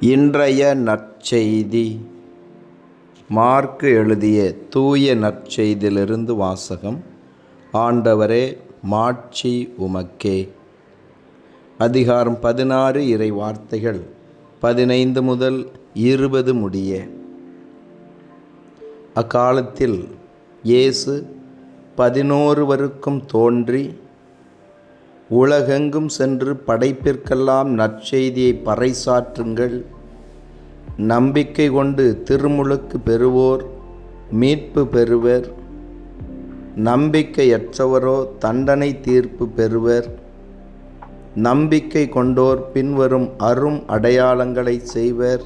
இன்றைய நற்செய்தி. மார்க்கு எழுதிய தூய நற்செய்தியிலிருந்து வாசகம் ஆண்டவரே மாட்சி உமக்கே. அதிகாரம் பதினாறு இறை வார்த்தைகள் பதினைந்து முதல் இருபது முடிய. அக்காலத்தில் இயேசு பதினோருவருக்கும் தோன்றி உலகெங்கும் சென்று படைப்பிற்கெல்லாம் நற்செய்தியை பறைசாற்றுங்கள். நம்பிக்கை கொண்டு திருமுழுக்கு பெறுவோர் மீட்பு பெறுவர். நம்பிக்கையற்றவரோ தண்டனை தீர்ப்பு பெறுவர். நம்பிக்கை கொண்டோர் பின்வரும் அரும் அடையாளங்களை செய்வர்.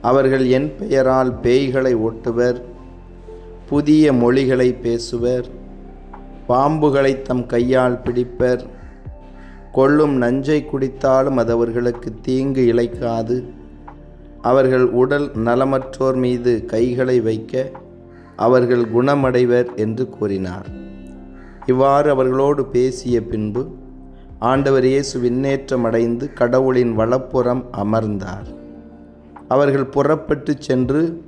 அவர்கள் என் பெயரால் பேய்களை ஓட்டுவர். புதிய மொழிகளை பேசுவர். பாம்புகளை தம் கையால் பிடிப்பர். கொள்ளும் நஞ்சை குடித்தாலும் அது அவர்களுக்கு தீங்கு இழைக்காது. அவர்கள் உடல் நலமற்றோர் மீது கைகளை வைக்க அவர்கள் குணமடைவர் என்று கூறினார். இவ்வாறு அவர்களோடு பேசிய பின்பு ஆண்டவர் இயேசு விண்ணேற்றம் அடைந்து கடவுளின் வலப்புறம் அமர்ந்தார். அவர்கள் புறப்பட்டு சென்று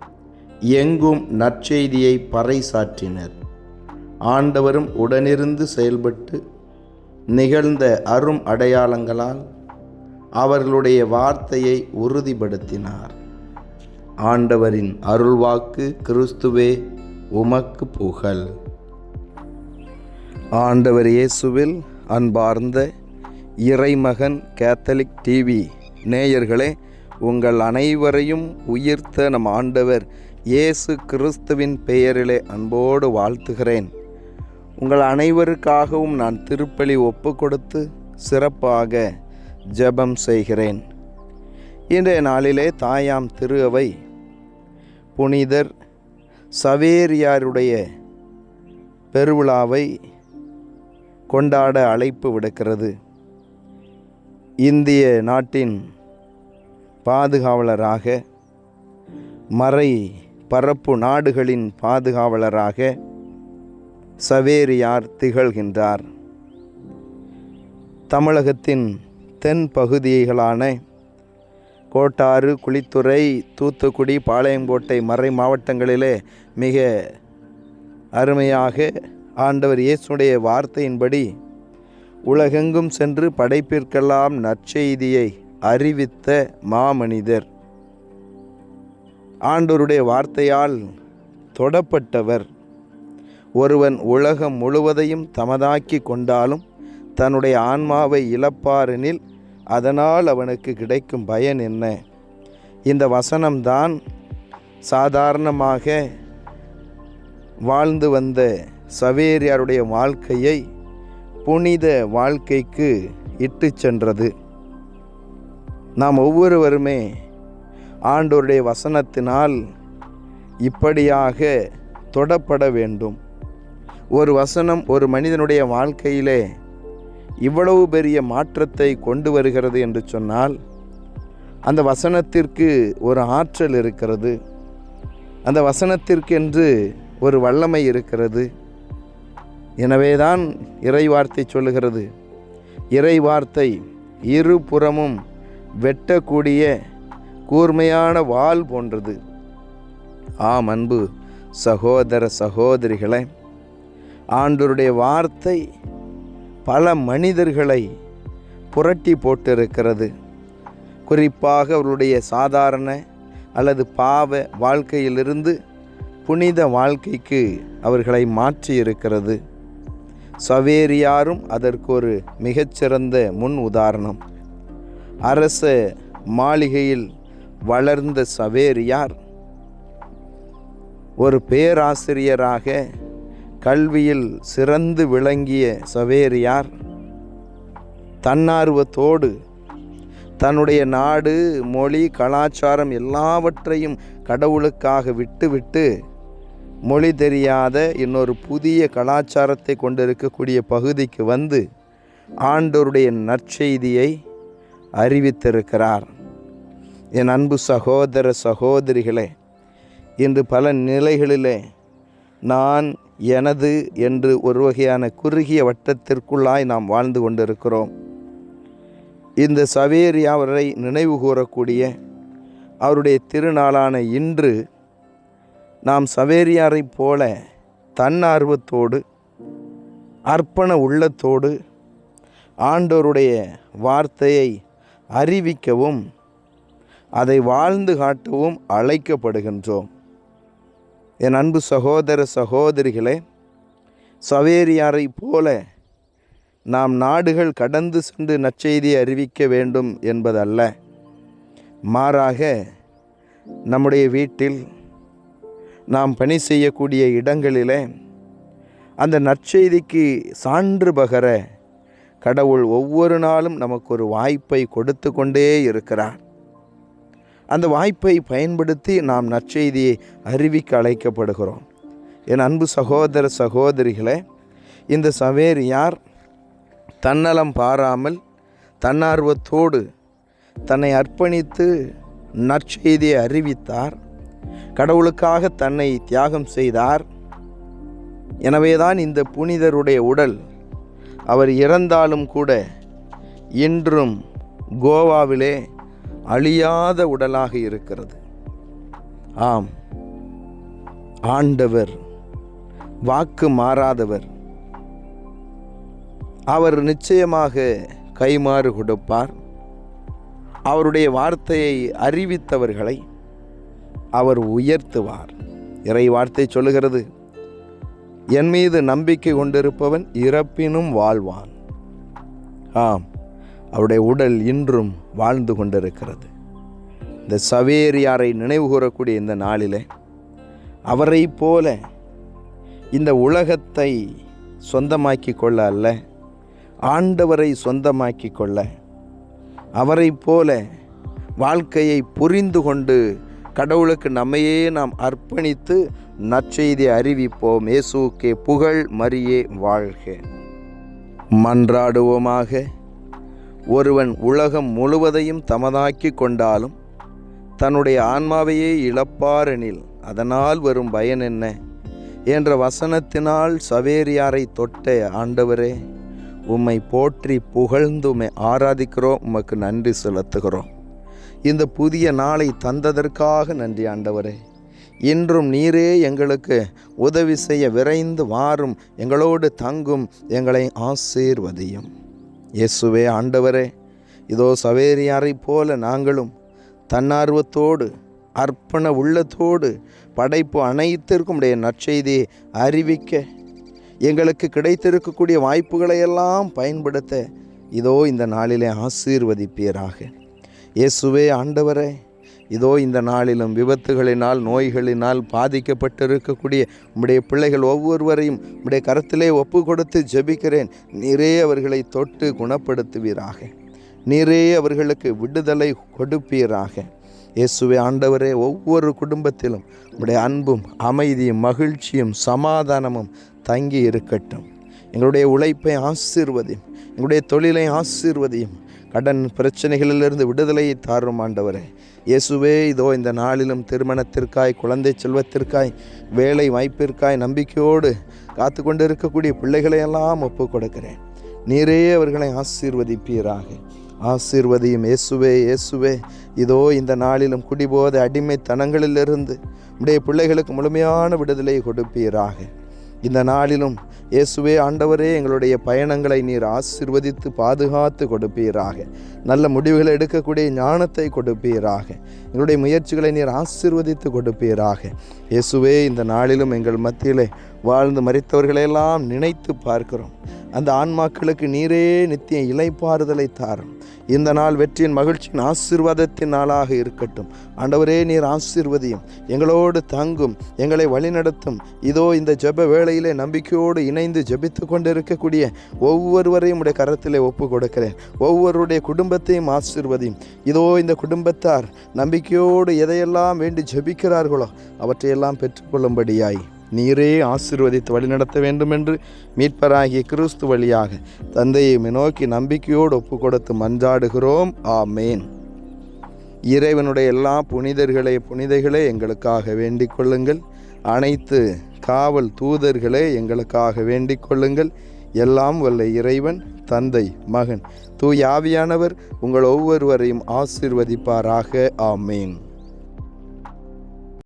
எங்கும் நற்செய்தியை பறைசாற்றினர். ஆண்டவரும் உடனிருந்து செயல்பட்டு நிகழ்ந்த அரும் அடையாளங்களால் அவர்களுடைய வார்த்தையை உறுதிப்படுத்தினார். ஆண்டவரின் அருள்வாக்கு கிறிஸ்துவே உமக்கு புகழ். ஆண்டவர் இயேசுவில் அன்பார்ந்த இறைமகன் கேத்தலிக் டிவி நேயர்களே உங்கள் அனைவரையும் உயிர்த்த நம் ஆண்டவர் இயேசு கிறிஸ்துவின் பெயரிலே அன்போடு வாழ்த்துகிறேன். உங்கள் அனைவருக்காகவும் நான் திருப்பலி ஒப்பு கொடுத்து சிறப்பாக ஜெபம் செய்கிறேன். இன்றைய நாளிலே தாயாம் திரு அவை புனிதர் சவேரியாருடைய பெருவிழாவை கொண்டாட அழைப்பு விடுக்கிறது. இந்திய நாட்டின் பாதுகாவலராக மறை பரப்பு நாடுகளின் பாதுகாவலராக சவேரியார் திகழ்கின்றார்? தமிழகத்தின் தென் பகுதிகளான கோட்டாறு குளித்துறை தூத்துக்குடி பாளையங்கோட்டை மறை மாவட்டங்களிலே மிக அருமையாக ஆண்டவர் இயேசுடைய வார்த்தையின்படி உலகெங்கும் சென்று படைப்பிற்கெல்லாம் நற்செய்தியை அறிவித்த மாமனிதர். ஆண்டவருடைய வார்த்தையால் தொடப்பட்டவர். ஒருவன் உலகம் முழுவதையும் தமதாக்கி கொண்டாலும் தன்னுடைய ஆன்மாவை இழப்பாரெனில் அதனால் அவனுக்கு கிடைக்கும் பயன் என்ன? இந்த வசனம்தான் சாதாரணமாக வாழ்ந்து வந்த சவேரியாருடைய வாழ்க்கையை புனித வாழ்க்கைக்கு இட்டு சென்றது. நாம் ஒவ்வொருவருமே ஆண்டோருடைய வசனத்தினால் இப்படியாக தொடப்பட வேண்டும். ஒரு வசனம் ஒரு மனிதனுடைய வாழ்க்கையிலே இவ்வளவு பெரிய மாற்றத்தை கொண்டு வருகிறது என்று சொன்னால் அந்த வசனத்திற்கு ஒரு ஆற்றல் இருக்கிறது. அந்த வசனத்திற்கென்று ஒரு வல்லமை இருக்கிறது. எனவேதான் இறை வார்த்தை சொல்லுகிறது. இறை வார்த்தை இருபுறமும் வெட்டக்கூடிய கூர்மையான வாள் போன்றது. ஆம் அன்பு சகோதர சகோதரிகளை ஆண்டோருடைய வார்த்தை பல மனிதர்களை புரட்டி போட்டிருக்கிறது. குறிப்பாக அவருடைய சாதாரண அல்லது பாவ வாழ்க்கையிலிருந்து புனித வாழ்க்கைக்கு அவர்களை மாற்றி இருக்கிறது சவேரியாரும் அதற்கு ஒரு மிகச்சிறந்த முன் உதாரணம். அரச மாளிகையில் வளர்ந்த சவேரியார் ஒரு பேராசிரியராக கல்வியில் சிறந்து விளங்கிய சவேரியார் தன்னார்வத்தோடு தன்னுடைய நாடு மொழி கலாச்சாரம் எல்லாவற்றையும் கடவுளுக்காக விட்டுவிட்டு மொழி தெரியாத இன்னொரு புதிய கலாச்சாரத்தை கொண்டிருக்கக்கூடிய பகுதிக்கு வந்து ஆண்டோருடைய நற்செய்தியை அறிவித்திருக்கிறார். என் அன்பு சகோதர சகோதரிகளே இன்று பல நிலைகளிலே நான் எனது என்று ஒரு வகையான குறுகிய வட்டத்திற்குள்ளாய் நாம் வாழ்ந்து கொண்டிருக்கிறோம். இந்த சவேரியாவரை நினைவு கூறக்கூடிய அவருடைய திருநாளான இன்று நாம் சவேரியாரைப் போல தன்னார்வத்தோடு அர்ப்பண உள்ளத்தோடு ஆண்டோருடைய வார்த்தையை அறிவிக்கவும் அதை வாழ்ந்து காட்டவும் அழைக்கப்படுகின்றோம். என் அன்பு சகோதர சகோதரிகளே சவேரியாரை போல நாம் நாடுகள் கடந்து சென்று நற்செய்தியை அறிவிக்க வேண்டும் என்பதல்ல. மாறாக நம்முடைய வீட்டில் நாம் பணி செய்யக்கூடிய இடங்களிலே அந்த நற்செய்திக்கு சான்று பகர கடவுள் ஒவ்வொரு நாளும் நமக்கு ஒரு வாய்ப்பை கொடுத்து கொண்டே இருக்கிறார். அந்த வாய்ப்பை பயன்படுத்தி நாம் நற்செய்தியை அறிவிக்க அழைக்கப்படுகிறோம். என் அன்பு சகோதர சகோதரிகளே இந்த சவேரியார் தன்னலம் பாராமல் தன்னார்வத்தோடு தன்னை அர்ப்பணித்து நற்செய்தியை அறிவித்தார். கடவுளுக்காக தன்னை தியாகம் செய்தார். எனவேதான் இந்த புனிதருடைய உடல் அவர் இறந்தாலும் கூட இன்றும் கோவாவிலே அழியாத உடலாக இருக்கிறது. ஆம். ஆண்டவர் வாக்கு மாறாதவர். அவர் நிச்சயமாக கைமாறு கொடுப்பார். அவருடைய வார்த்தையை அறிவித்தவர்களை அவர் உயர்த்துவார். இறை வார்த்தை சொல்லுகிறது என் மீது நம்பிக்கை கொண்டிருப்பவன் இறப்பினும் வாழ்வான். ஆம். அவருடைய உடல் இன்றும் வாழ்ந்து கொண்டிருக்கிறது. இந்த சவேரியாரை நினைவு கூறக்கூடிய இந்த நாளிலே அவரை போல இந்த உலகத்தை சொந்தமாக்கி கொள்ள அல்ல ஆண்டவரை சொந்தமாக்கி கொள்ள அவரை போல வாழ்க்கையை புரிந்து கொண்டு கடவுளுக்கு நம்மையே நாம் அர்ப்பணித்து நற்செய்தியை அறிவிப்போம். இயேசுக்கே புகழ் மரியே வாழ்க. மன்றாடுவோமாக. ஒருவன் உலகம் முழுவதையும் தமதாக்கி கொண்டாலும் தன்னுடைய ஆன்மாவையே இழப்பாரெனில் அதனால் வரும் பயன் என்ன? என்ற வசனத்தினால் சவேரியாரை தொட்ட ஆண்டவரே உம்மை போற்றி புகழ்ந்து உம்மை ஆராதிக்கிறோம் உமக்கு நன்றி செலுத்துகிறோம். இந்த புதிய நாளை தந்ததற்காக நன்றி ஆண்டவரே. இன்றும் நீரே எங்களுக்கு உதவி செய்ய விரைந்து வாரும் எங்களோடு தங்கும் எங்களை ஆசீர்வதியும். இயேசுவே ஆண்டவரே இதோ சவேரியாரைப் போல நாங்களும் தன்னார்வத்தோடு அர்ப்பண உள்ளத்தோடு படைப்பு அனைத்திற்கும் உடைய நற்செய்தியை அறிவிக்க எங்களுக்கு கிடைத்திருக்கக்கூடிய வாய்ப்புகளை எல்லாம் பயன்படுத்த இதோ இந்த நாளிலே ஆசீர்வதிப்பீராக. இயேசுவே ஆண்டவரே இதோ இந்த நாளிலும் விபத்துகளினால் நோய்களினால் பாதிக்கப்பட்டிருக்கக்கூடிய உம்முடைய பிள்ளைகள் ஒவ்வொருவரையும் உம்முடைய கரத்திலே ஒப்பு கொடுத்து ஜெபிக்கிறேன். நீரே அவர்களை தொட்டு குணப்படுத்துவீராக. நீரே அவர்களுக்கு விடுதலை கொடுப்பீராக. இயேசுவே ஆண்டவரே ஒவ்வொரு குடும்பத்திலும் உம்முடைய அன்பும் அமைதியும் மகிழ்ச்சியும் சமாதானமும் தங்கி இருக்கட்டும் எங்களுடைய உழைப்பை ஆசீர்வதியும் எங்களுடைய தொழிலை ஆசீர்வதியும் கடன் பிரச்சனைகளிலிருந்து விடுதலையை தாரும் ஆண்டவரே. இயேசுவே இதோ இந்த நாளிலும் திருமணத்திற்காய் குழந்தை செல்வத்திற்காய் வேலை வாய்ப்பிற்காய் நம்பிக்கையோடு காத்து கொண்டு இருக்கக்கூடிய பிள்ளைகளையெல்லாம் ஒப்பு கொடுக்கிறேன் நீரே அவர்களை ஆசீர்வதிப்பீராக. ஆசீர்வதியும் இயேசுவே இயேசுவே இதோ இந்த நாளிலும் குடிபோத அடிமைத்தனங்களிலிருந்து உடைய பிள்ளைகளுக்கு முழுமையான விடுதலையை கொடுப்பீராக. இந்த நாளிலும் இயேசுவே ஆண்டவரே எங்களுடைய பயணங்களை நீர் ஆசிர்வதித்து பாதுகாத்து கொடுப்பீராக. நல்ல முடிவுகளை எடுக்கக்கூடிய ஞானத்தை கொடுப்பீராக. எங்களுடைய முயற்சிகளை நீர் ஆசிர்வதித்து கொடுப்பீராக. இயேசுவே இந்த நாளிலும் எங்கள் மத்தியிலே வாழ்ந்து மறித்தவர்களையெல்லாம் நினைத்து பார்க்கிறோம். அந்த ஆன்மாக்களுக்கு நீரே நித்திய இலைப்பாறுதலை தாரும். இந்த நாள் வெற்றியின் மகிழ்ச்சியின் ஆசீர்வாதத்தின் நாளாக இருக்கட்டும். ஆண்டவரே நீர் ஆசிர்வதியும். எங்களோடு தங்கும் எங்களை வழிநடத்தும். இதோ இந்த ஜெப வேளையிலே நம்பிக்கையோடு இணைந்து ஜெபித்து கொண்டிருக்கக்கூடிய ஒவ்வொருவரையும் உடைய கரத்திலே ஒப்பு கொடுக்கிறேன். ஒவ்வொருடைய குடும்பத்தையும் ஆசிர்வதியும். இதோ இந்த குடும்பத்தார் நம்பிக்கையோடு எதையெல்லாம் வேண்டி ஜெபிக்கிறார்களோ அவற்றையெல்லாம் பெற்றுக்கொள்ளும்படியாய் நீரே ஆசீர்வதித்து வழிநடத்த வேண்டும் என்று மீட்பராகிய கிறிஸ்து வழியாக தந்தையை நோக்கி நம்பிக்கையோடு ஒப்பு கொடுத்து மன்றாடுகிறோம். ஆமேன். இறைவனுடைய எல்லா புனிதர்களே புனிதைகளே எங்களுக்காக வேண்டிக் கொள்ளுங்கள். அனைத்து காவல் தூதர்களே எங்களுக்காக வேண்டிக் கொள்ளுங்கள். எல்லாம் வல்ல இறைவன் தந்தை மகன் தூயாவியானவர் உங்கள் ஒவ்வொருவரையும் ஆசிர்வதிப்பாராக. ஆமேன்.